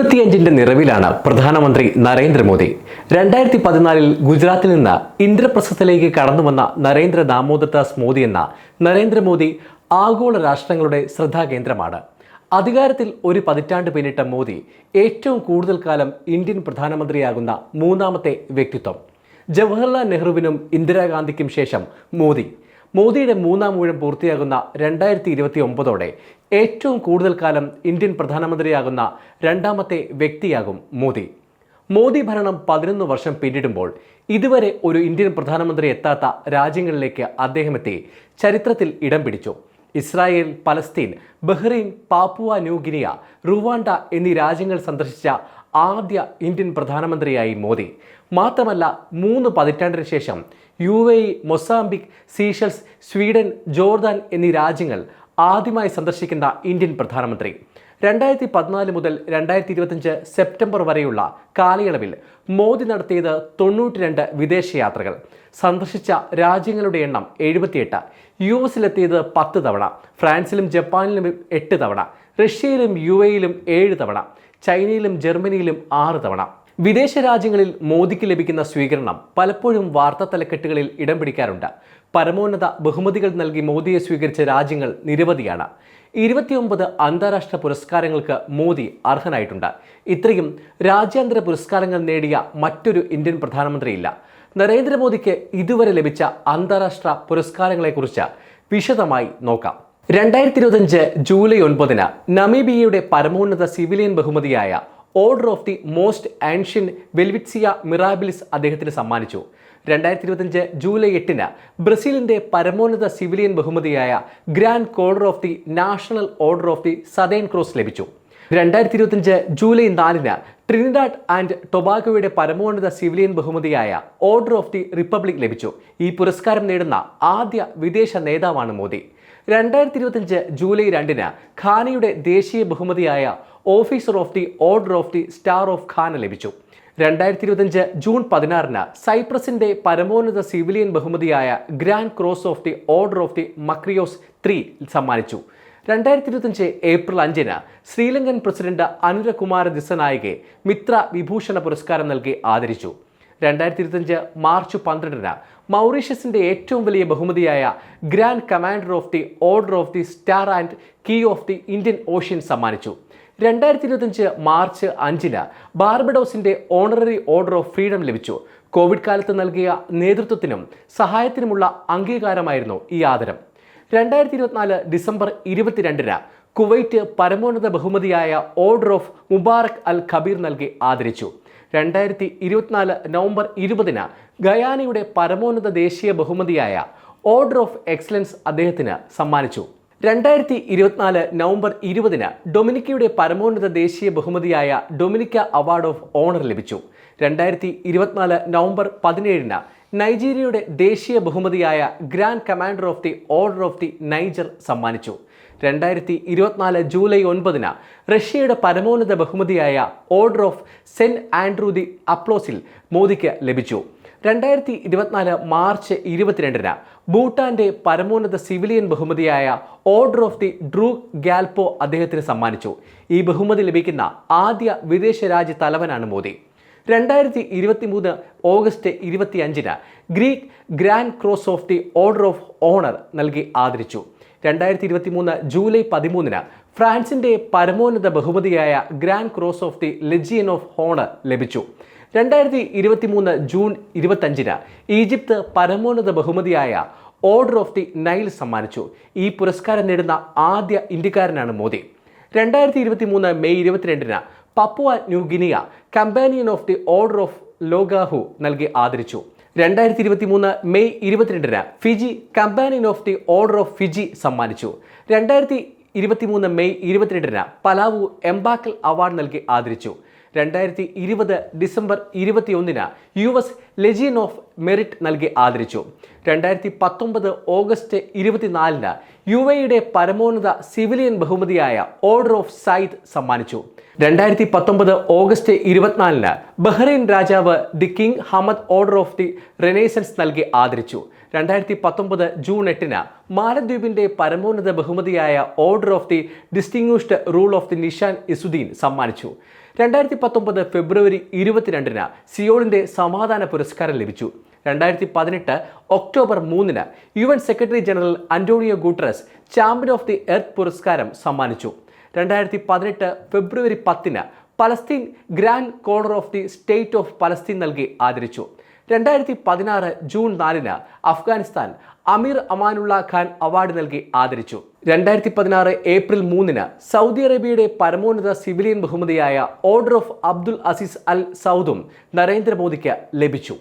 എഴുപത്തിയഞ്ചിന്റെ നിറവിലാണ് പ്രധാനമന്ത്രി നരേന്ദ്രമോദി. രണ്ടായിരത്തി പതിനാലിൽ ഗുജറാത്തിൽ നിന്ന് ഇന്ദ്രപ്രസ്ഥത്തിലേക്ക് കടന്നു വന്ന നരേന്ദ്ര ദാമോദർദാസ് മോദി എന്ന നരേന്ദ്രമോദി ആഗോള രാഷ്ട്രങ്ങളുടെ ശ്രദ്ധാകേന്ദ്രമാണ്. അധികാരത്തിൽ ഒരു പതിറ്റാണ്ട് പിന്നിട്ട മോദി ഏറ്റവും കൂടുതൽ കാലം ഇന്ത്യൻ പ്രധാനമന്ത്രിയാകുന്ന മൂന്നാമത്തെ വ്യക്തിത്വം. ജവഹർലാൽ നെഹ്റുവിനും ഇന്ദിരാഗാന്ധിക്കും ശേഷം മോദി മോദിയുടെ മൂന്നാം ഊഴം പൂർത്തിയാകുന്ന രണ്ടായിരത്തി ഇരുപത്തി ഒമ്പതോടെ ഏറ്റവും കൂടുതൽ കാലം ഇന്ത്യൻ പ്രധാനമന്ത്രിയാകുന്ന രണ്ടാമത്തെ വ്യക്തിയാകും മോദി. മോദി ഭരണം പതിനൊന്ന് വർഷം പിന്നിടുമ്പോൾ ഇതുവരെ ഒരു ഇന്ത്യൻ പ്രധാനമന്ത്രി എത്താത്ത രാജ്യങ്ങളിലേക്ക് അദ്ദേഹം എത്തി ചരിത്രത്തിൽ ഇടം പിടിച്ചു. Israel Palestine Bahrain Papua New Guinea Rwanda എന്നീ രാജ്യങ്ങൾ സന്ദർശിച്ച ആദ്യ ഇന്ത്യൻ പ്രധാനമന്ത്രിയായി മോദി. മാത്രമല്ല മൂന്ന് പതിറ്റാണ്ടിന് ശേഷം U A E Mozambique Seychelles Sweden Jordan എന്നീ രാജ്യങ്ങൾ ആദ്യമായി സന്ദർശിക്കുന്ന ഇന്ത്യൻ പ്രധാനമന്ത്രി. രണ്ടായിരത്തി പതിനാല് മുതൽ രണ്ടായിരത്തി ഇരുപത്തിയഞ്ച് സെപ്റ്റംബർ വരെയുള്ള കാലയളവിൽ മോദി നടത്തിയത് തൊണ്ണൂറ്റി രണ്ട് വിദേശയാത്രകൾ. സന്ദർശിച്ച രാജ്യങ്ങളുടെ എണ്ണം എഴുപത്തിയെട്ട്. യു എസിലെത്തിയത് പത്ത് തവണ. ഫ്രാൻസിലും ജപ്പാനിലും എട്ട് തവണ. റഷ്യയിലും യു എയിലും ഏഴ് തവണ. ചൈനയിലും ജർമ്മനിയിലും ആറ് തവണ. വിദേശ രാജ്യങ്ങളിൽ മോദിക്ക് ലഭിക്കുന്ന സ്വീകരണം പലപ്പോഴും വാർത്താ തലക്കെട്ടുകളിൽ ഇടം പിടിക്കാറുണ്ട്. പരമോന്നത ബഹുമതികൾ നൽകി മോദിയെ സ്വീകരിച്ച രാജ്യങ്ങൾ നിരവധിയാണ്. ഇരുപത്തിയൊമ്പത് അന്താരാഷ്ട്ര പുരസ്കാരങ്ങൾക്ക് മോദി അർഹനായിട്ടുണ്ട്. ഇത്രയും രാജ്യാന്തര പുരസ്കാരങ്ങൾ നേടിയ മറ്റൊരു ഇന്ത്യൻ പ്രധാനമന്ത്രിയില്ല. നരേന്ദ്രമോദിക്ക് ഇതുവരെ ലഭിച്ച അന്താരാഷ്ട്ര പുരസ്കാരങ്ങളെക്കുറിച്ച് വിശദമായി നോക്കാം. രണ്ടായിരത്തി ഇരുപത്തഞ്ച് ജൂലൈ ഒൻപതിന് നമീബിയയുടെ പരമോന്നത സിവിലിയൻ ബഹുമതിയായ order of the most ancient Welwitschia Mirabilis അദ്ദേഹത്തിന് സമ്മാനിച്ചു. രണ്ടായിരത്തി ഇരുപത്തഞ്ച് ജൂലൈ എട്ടിന് ബ്രസീലിന്റെ പരമോന്നത സിവിലിയൻ ബഹുമതിയായ grand collar of the national order of the Southern Cross ലഭിച്ചു. രണ്ടായിരത്തി ഇരുപത്തിയഞ്ച് ജൂലൈ നാലിന് ട്രിനിഡാഡ് ആൻഡ് ടൊബാഗോയുടെ പരമോന്നത സിവിലിയൻ ബഹുമതിയായ ഓർഡർ ഓഫ് ദി റിപ്പബ്ലിക് ലഭിച്ചു. ഈ പുരസ്കാരം നേടുന്ന ആദ്യ വിദേശ നേതാവാണ് മോദി. രണ്ടായിരത്തി ഇരുപത്തിയഞ്ച് ജൂലൈ രണ്ടിന് ഖാനയുടെ ദേശീയ ബഹുമതിയായ officer of the order of the star of Ghana ലഭിച്ചു. രണ്ടായിരത്തി ഇരുപത്തിയഞ്ച് ജൂൺ പതിനാറിന് സൈപ്രസിന്റെ പരമോന്നത സിവിലിയൻ ബഹുമതിയായ grand cross of the order of the Makarios three സമ്മാനിച്ചു. രണ്ടായിരത്തി ഇരുപത്തഞ്ച് ഏപ്രിൽ അഞ്ചിന് ശ്രീലങ്കൻ പ്രസിഡന്റ് അനുരകുമാര ദിസനായികെ മിത്ര വിഭൂഷണ പുരസ്കാരം നൽകി ആദരിച്ചു. രണ്ടായിരത്തി ഇരുപത്തഞ്ച് മാർച്ച് പന്ത്രണ്ടിന് മൗറീഷ്യസിന്റെ ഏറ്റവും വലിയ ബഹുമതിയായ grand commander of the order of the star and key of the Indian Ocean സമ്മാനിച്ചു. രണ്ടായിരത്തി ഇരുപത്തഞ്ച് മാർച്ച് അഞ്ചിന് ബാർബഡോസിന്റെ ഓണററി ഓർഡർ ഓഫ് ഫ്രീഡം ലഭിച്ചു. കോവിഡ് കാലത്ത് നൽകിയ നേതൃത്വത്തിനും സഹായത്തിനുമുള്ള അംഗീകാരമായിരുന്നു ഈ ആദരം. രണ്ടായിരത്തി ഇരുപത്തിനാല് ഡിസംബർ ഇരുപത്തിരണ്ടിന് കുവൈറ്റ് പരമോന്നത ബഹുമതിയായ order of Mubarak al Kabeer നൽകി ആദരിച്ചു. രണ്ടായിരത്തി ഇരുപത്തിനാല് നവംബർ ഇരുപതിന് ഗയാനയുടെ പരമോന്നത ദേശീയ ബഹുമതിയായ ഓർഡർ ഓഫ് എക്സലൻസ് അദ്ദേഹത്തിന് സമ്മാനിച്ചു. രണ്ടായിരത്തി ഇരുപത്തിനാല് നവംബർ ഇരുപതിന് ഡൊമിനിക്കയുടെ പരമോന്നത ദേശീയ ബഹുമതിയായ ഡൊമിനിക്ക അവാർഡ് ഓഫ് ഓണർ ലഭിച്ചു. രണ്ടായിരത്തി ഇരുപത്തിനാല് നവംബർ പതിനേഴിന് നൈജീരിയയുടെ ദേശീയ ബഹുമതിയായ grand commander of the order of the Niger സമ്മാനിച്ചു. രണ്ടായിരത്തി ഇരുപത്തിനാല് ജൂലൈ ഒൻപതിന് റഷ്യയുടെ പരമോന്നത ബഹുമതിയായ order of saint Andrew the അപ്ലോസിൽ മോദിക്ക് ലഭിച്ചു. രണ്ടായിരത്തി ഇരുപത്തിനാല് മാർച്ച് ഇരുപത്തിരണ്ടിന് ഭൂട്ടാന്റെ പരമോന്നത സിവിലിയൻ ബഹുമതിയായ order of the Druk Gyalpo അദ്ദേഹത്തിന് സമ്മാനിച്ചു. ഈ ബഹുമതി ലഭിക്കുന്ന ആദ്യ വിദേശ രാജ്യ തലവനാണ് മോദി. രണ്ടായിരത്തി ഇരുപത്തി മൂന്ന് ഓഗസ്റ്റ് ഇരുപത്തി അഞ്ചിന് Greek grand cross of the order of honour നൽകി ആദരിച്ചു. രണ്ടായിരത്തി ഇരുപത്തി മൂന്ന് ജൂലൈ പതിമൂന്നിന് ഫ്രാൻസിന്റെ പരമോന്നത ബഹുമതിയായ grand cross of the legion of honour ലഭിച്ചു. രണ്ടായിരത്തി ഇരുപത്തി മൂന്ന് ജൂൺ ഇരുപത്തഞ്ചിന് ഈജിപ്ത് പരമോന്നത ബഹുമതിയായ ഓർഡർ ഓഫ് ദി നൈൽ സമ്മാനിച്ചു. ഈ പുരസ്കാരം നേടുന്ന ആദ്യ ഇന്ത്യക്കാരനാണ് മോദി. രണ്ടായിരത്തി ഇരുപത്തി മൂന്ന് മെയ് ഇരുപത്തിരണ്ടിന് Papua New Guinea companion of the order of Logohu നൽകി ആദരിച്ചു. രണ്ടായിരത്തി ഇരുപത്തി മൂന്ന് മെയ് ഇരുപത്തിരണ്ടിന് Fiji companion of the order of Fiji സമ്മാനിച്ചു. രണ്ടായിരത്തി ഇരുപത്തിമൂന്ന് മെയ് ഇരുപത്തിരണ്ടിന് പലാവു എംബാക്കൽ അവാർഡ് നൽകി ആദരിച്ചു. രണ്ടായിരത്തി ഇരുപത് ഡിസംബർ ഇരുപത്തിയൊന്നിന് U S legion of merit നൽകി ആദരിച്ചു. രണ്ടായിരത്തി പത്തൊമ്പത് ഓഗസ്റ്റ് ഇരുപത്തിനാലിന് യു എയുടെ പരമോന്നത സിവിലിയൻ ബഹുമതിയായ ഓർഡർ ഓഫ് സൈദ് സമ്മാനിച്ചു. രണ്ടായിരത്തി പത്തൊമ്പത് ഓഗസ്റ്റ് ഇരുപത്തിനാലിന് ബഹ്റൈൻ രാജാവ് the king Hamad order of the renaissance നൽകി ആദരിച്ചു. രണ്ടായിരത്തി പത്തൊമ്പത് ജൂൺ എട്ടിന് മാലദ്വീപിന്റെ പരമോന്നത ബഹുമതിയായ order of the distinguished rule of the Nishan Izzuddeen സമ്മാനിച്ചു. രണ്ടായിരത്തി പത്തൊമ്പത് ഫെബ്രുവരി ഇരുപത്തിരണ്ടിന് സിയോളിന്റെ സമാധാന പുരസ്കാരം ലഭിച്ചു. രണ്ടായിരത്തി പതിനെട്ട് ഒക്ടോബർ മൂന്നിന് U N secretary general Antonio Guterres champion of the earth പുരസ്കാരം സമ്മാനിച്ചു. രണ്ടായിരത്തി പതിനെട്ട് ഫെബ്രുവരി പത്തിന് Palestine grand collar of the state of Palestine നൽകി ആദരിച്ചു. രണ്ടായിരത്തി പതിനാറ് ജൂൺ നാലിന് അഫ്ഗാനിസ്ഥാൻ അമീർ അമാനുള്ള ഖാൻ അവാർഡ് നൽകി ആദരിച്ചു. രണ്ടായിരത്തി പതിനാറ് ഏപ്രിൽ മൂന്നിന് സൗദി അറേബ്യയുടെ പരമോന്നത സിവിലിയൻ ബഹുമതിയായ order of Abdul Aziz Al സൗദും നരേന്ദ്രമോദിക്ക് ലഭിച്ചു.